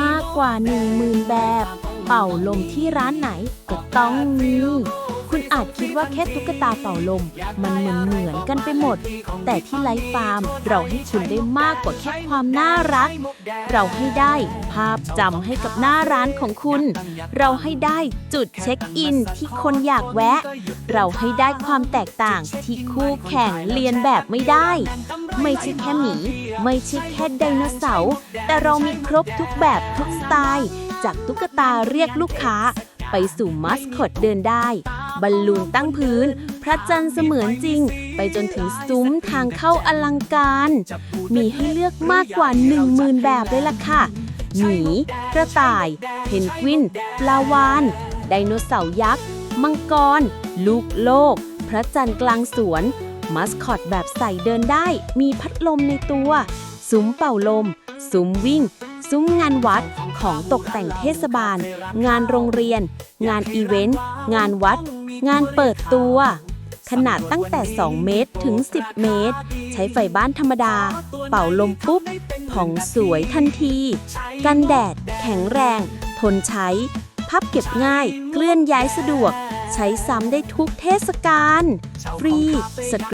มากกว่า 1 0,000 แบบ เป่าลมที่ร้านไหนก็ต้องมีคุณอาจคิดว่าแค่ตุ๊กตาเป่าลม มันเหมือนเหมือนกันไปหมด แต่ที่ไลฟ์ฟาร์ม เราให้คุณได้มากกว่าแค่ความน่ารัก เราให้ได้ภาพจำให้กับหน้าร้านของคุณ เราให้ได้จุดเช็คอินที่คนอยากแวะ เราให้ได้ความแตกต่างที่คู่แข่งเรียนแบบไม่ได้ ไม่ใช่แค่หมี ไม่ใช่แค่ไดโนเสาร์แต่เรามีครบทุกแบบทุกสไตล์ จากตุ๊กตาเรียกลูกค้า ไปสู่มัสคอตเดินได้ บอลลูนตั้งพื้น พระจันทร์เสมือนจริง ไปจนถึงซุ้มทางเข้าอลังการ มีให้เลือกมากกว่า 10,000 แบบเลยล่ะค่ะหมี กระต่าย เพนกวิน ปลาวาน ไดโนเสาร์ยักษ์ มังกร ลูกโลก พระจันทร์กลางสวน มัสคอตแบบใส่เดินได้ มีพัดลมในตัว ซุ้มเป่าลม ซุ้มวิ่ง ซุ้มงานวัด ของตกแต่งเทศบาล งานโรงเรียน งานอีเวนต์ งานวัด งานเปิดตัว ขนาดตั้งแต่ 2 เมตรถึง 10 เมตร ใช้ไฟบ้านธรรมดา เป่าลมปุ๊บผ่องสวยทันที กันแดด แข็งแรง ทนใช้ พับเก็บง่าย เคลื่อนย้ายสะดวก ใช้ซ้ำได้ทุกเทศกาลฟรีสก